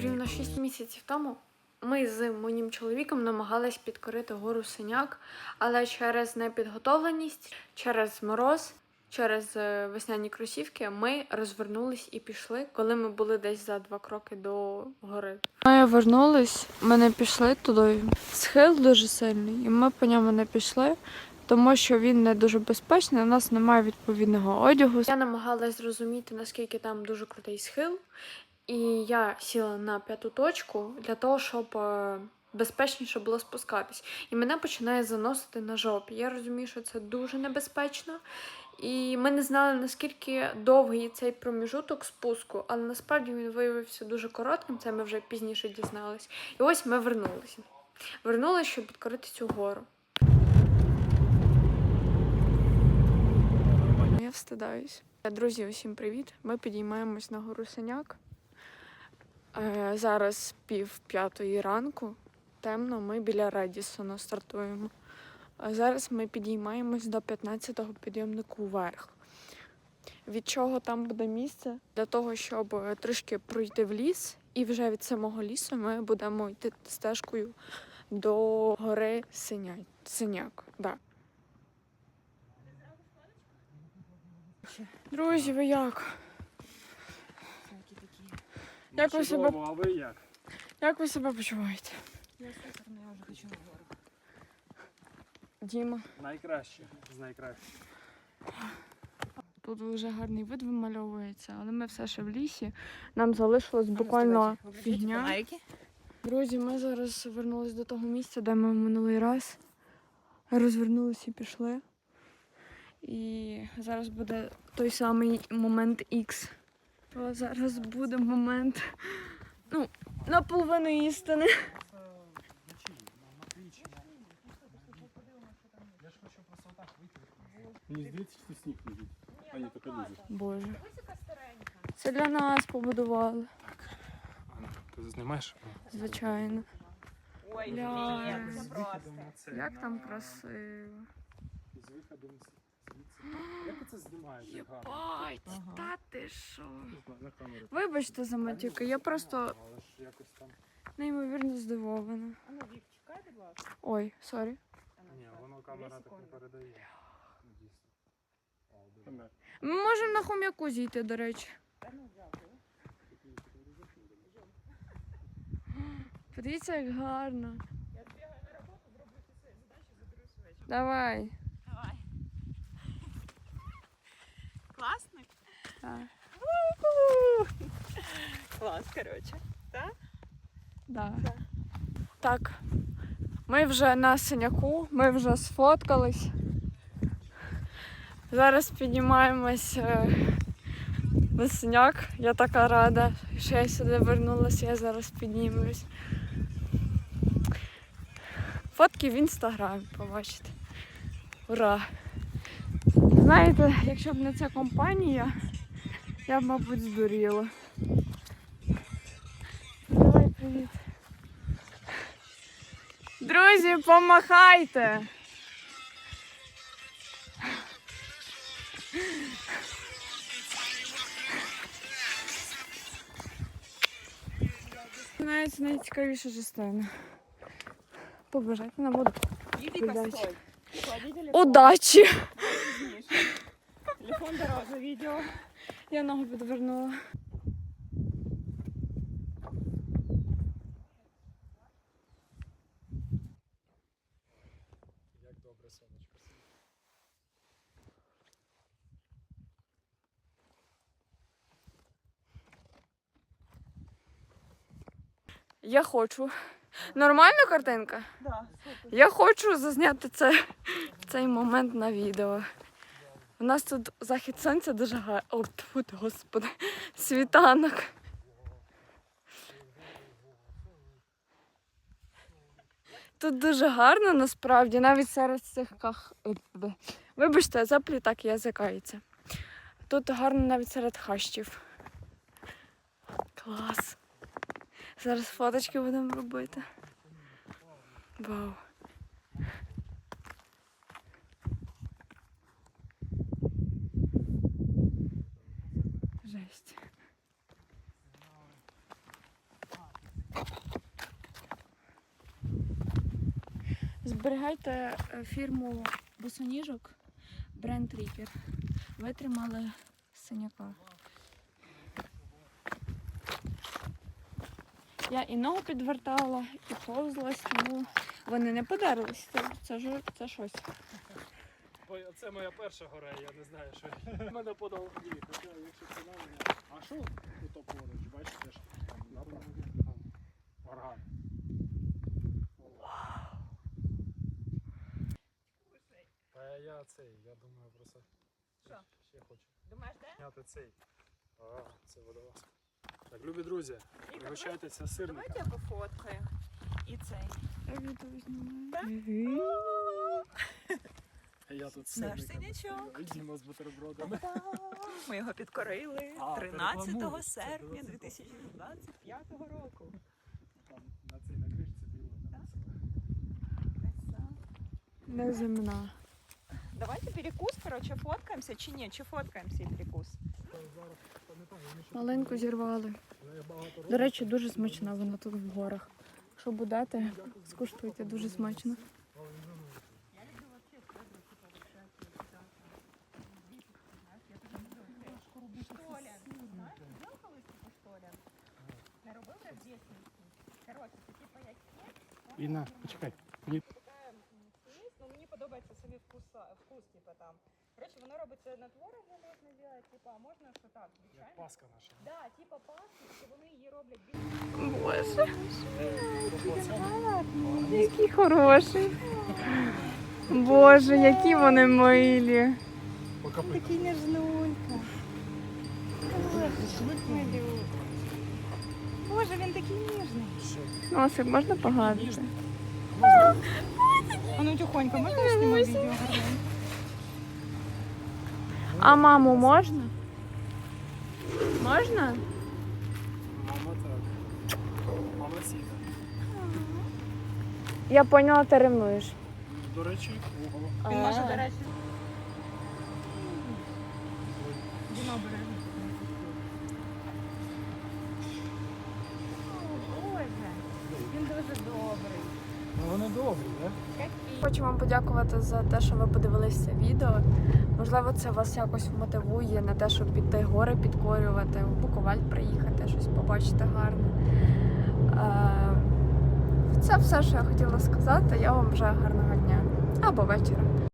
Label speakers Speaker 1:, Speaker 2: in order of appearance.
Speaker 1: Рівно 6 місяців тому ми з моїм чоловіком намагались підкорити гору синяк, але через непідготовленість, через мороз, через е, весняні кросівки ми розвернулись і пішли, коли ми були десь за два кроки до гори. Ми вернулись, ми не пішли туди. Схил дуже сильний, і ми по ньому не пішли. Тому що він не дуже безпечний, у нас немає відповідного одягу. Я намагалась зрозуміти, наскільки там дуже крутий схил, і я сіла на п'яту точку для того, щоб е, безпечніше було спускатись. І мене починає заносити на жопі. Я розумію, що це дуже небезпечно. І ми не знали, наскільки довгий цей проміжуток спуску, але насправді він виявився дуже коротким, це ми вже пізніше дізнались. І ось ми вернулися. Вернулися, щоб підкорити цю гору. Я встидаюсь. Друзі, усім привіт! Ми підіймаємось на гору Синяк. Е, зараз пів п'ятої ранку. Темно, ми біля Редісона стартуємо. Зараз ми підіймаємось до 15-го підйомнику вверх. Від чого там буде місце? Для того, щоб трішки пройти в ліс, і вже від самого лісу ми будемо йти стежкою до гори Синя... Синяк. Да. Друзі, ви як? Як ви себе-
Speaker 2: а ви як?
Speaker 1: Як ви себе почуваєте?
Speaker 3: Я супер, но я уже хочу на гору.
Speaker 1: Діма.
Speaker 2: Найкраще з найкращих.
Speaker 1: Тут вже гарний вид вимальовується, але ми все ще в лісі. Нам залишилось буквально фігня. Друзі, ми зараз вернулись до того місця, де ми минулий раз розвернулися і пішли. І зараз буде той самий момент X. А зараз буде момент, ну, наполовину істини.
Speaker 2: Я ж хочу просто отак вийти. Мені здається, що сніг лежить. А ні, тільки дуже.
Speaker 1: Боже. Це для нас побудували,
Speaker 2: Анна, ти знімаєш?
Speaker 1: звичайно.
Speaker 3: Ой,
Speaker 1: Бля. Як там красиво.
Speaker 2: З виходом. Як це гарно?
Speaker 1: Єбать,
Speaker 3: Ага.
Speaker 1: та ти що?
Speaker 2: На камеру.
Speaker 1: Вибачте за матюки, я просто
Speaker 2: Але ж якось там.
Speaker 1: неймовірно здивована.
Speaker 3: А ну, Вік, чекай, будь ласка.
Speaker 1: Ой, сорі.
Speaker 3: А ну,
Speaker 2: Ні, воно
Speaker 3: дві
Speaker 2: камера так не
Speaker 3: секунди.
Speaker 2: передає. Ну, Дійсно.
Speaker 1: Ми можемо на хом'яку зійти, до речі.
Speaker 3: Та ну, дякую.
Speaker 1: Подивіться, як гарно.
Speaker 3: Я збігаю на роботу, зроблю свої задачі, заберу свечку.
Speaker 1: Давай. Так.
Speaker 3: Клас.
Speaker 1: Да. Так. Ми вже на синяку, ми вже сфоткались. Зараз піднімаємось е, на синяк. Я така рада, що я сюди вернулася, я зараз піднімусь. Фотки в інстаграмі побачите. Ура! Знаєте, якщо б не ця компанія, я б, мабуть, здуріла. Давай, привіт. Друзі, помахайте. Починається найцікавіша частина. Побажайте.
Speaker 3: Клади телефон.
Speaker 1: удачі.
Speaker 3: Телефон дороже видео.
Speaker 1: Я ногу підвернула.
Speaker 2: Як добре сонечко.
Speaker 1: Я хочу. Нормальна картинка?
Speaker 3: Да, супер.
Speaker 1: Я хочу зазняти це, цей момент на відео. У нас тут захід сонця дуже гарний. О, тьфу ти, господи, світанок. Тут дуже гарно насправді, навіть серед цих ках. е, Вибачте, заплі так язикається. Тут гарно навіть серед хащів. Клас. Зараз фоточки будемо робити. Вау. Жесть. Зберігайте е, фірму босоніжок бренд Рікер. Витримали синяка. Я і ногу підвертала, і повзлась, тому вони не подерлися. Це, це, це щось.
Speaker 2: Ой, це моя перша гора, я не знаю, що мене подав дії. Хоча, якщо це на мене. А що тут поруч? Бачиш, це ж там напрямок орган. Та я цей, я думаю, просто
Speaker 3: Що?
Speaker 2: ще хочу
Speaker 3: Думаєш, де?
Speaker 2: зняти цей. А, це водолазка. Так, любі друзі, пригощайтеся сирника.
Speaker 3: Давайте я пофоткаю. І цей.
Speaker 1: Я відео знімаю.
Speaker 2: Я тут
Speaker 3: Наш синячок.
Speaker 2: Діма з бутербродами.
Speaker 3: Ми його підкорили
Speaker 2: А,
Speaker 3: 13
Speaker 2: перекламують.
Speaker 3: серпня 2025 року.
Speaker 2: Там на цій на кришці біло написано.
Speaker 1: Неземна.
Speaker 3: Давайте перекус, короче, фоткаємося чи ні? Чи фоткаємося і перекус?
Speaker 2: Зараз пам'ятаю, вони ще
Speaker 1: Маленьку зірвали.
Speaker 2: багато
Speaker 1: До речі, дуже смачна вона тут в горах. Якщо будете, скуштуйте, дуже смачно.
Speaker 3: Штолян. Знаєш, знав колись таку штолян? Не робив як в дитинстві? Коротше, це типа як кекс,
Speaker 2: Інна, почекай. Мені
Speaker 3: ну мені подобається самі вкуса, вкус, типа там. Коротше, воно робиться на творогу можна зробити, типа, а можна що так,
Speaker 2: як паска наша.
Speaker 3: Да, типа пасти, і вони її роблять більш
Speaker 1: Боже, який хороший. Боже, які вони милі.
Speaker 3: Такий ніжнулька. Боже, він такий ніжний.
Speaker 1: Носик можна погладити?
Speaker 3: А ну тихонько, можна я зніму відео?
Speaker 1: А маму можна? Можна?
Speaker 2: Мама так. Мама сіда.
Speaker 1: Я поняла, ти ревнуєш.
Speaker 2: До речі, ого.
Speaker 3: Він може, до речі. Діма обережно.
Speaker 1: Хочу вам подякувати за те, що ви подивилися відео. Можливо, це вас якось мотивує на те, щоб піти гори підкорювати, в Буковель приїхати, щось побачити гарне. Е, Це все, що я хотіла сказати. Я вам бажаю гарного дня або вечора.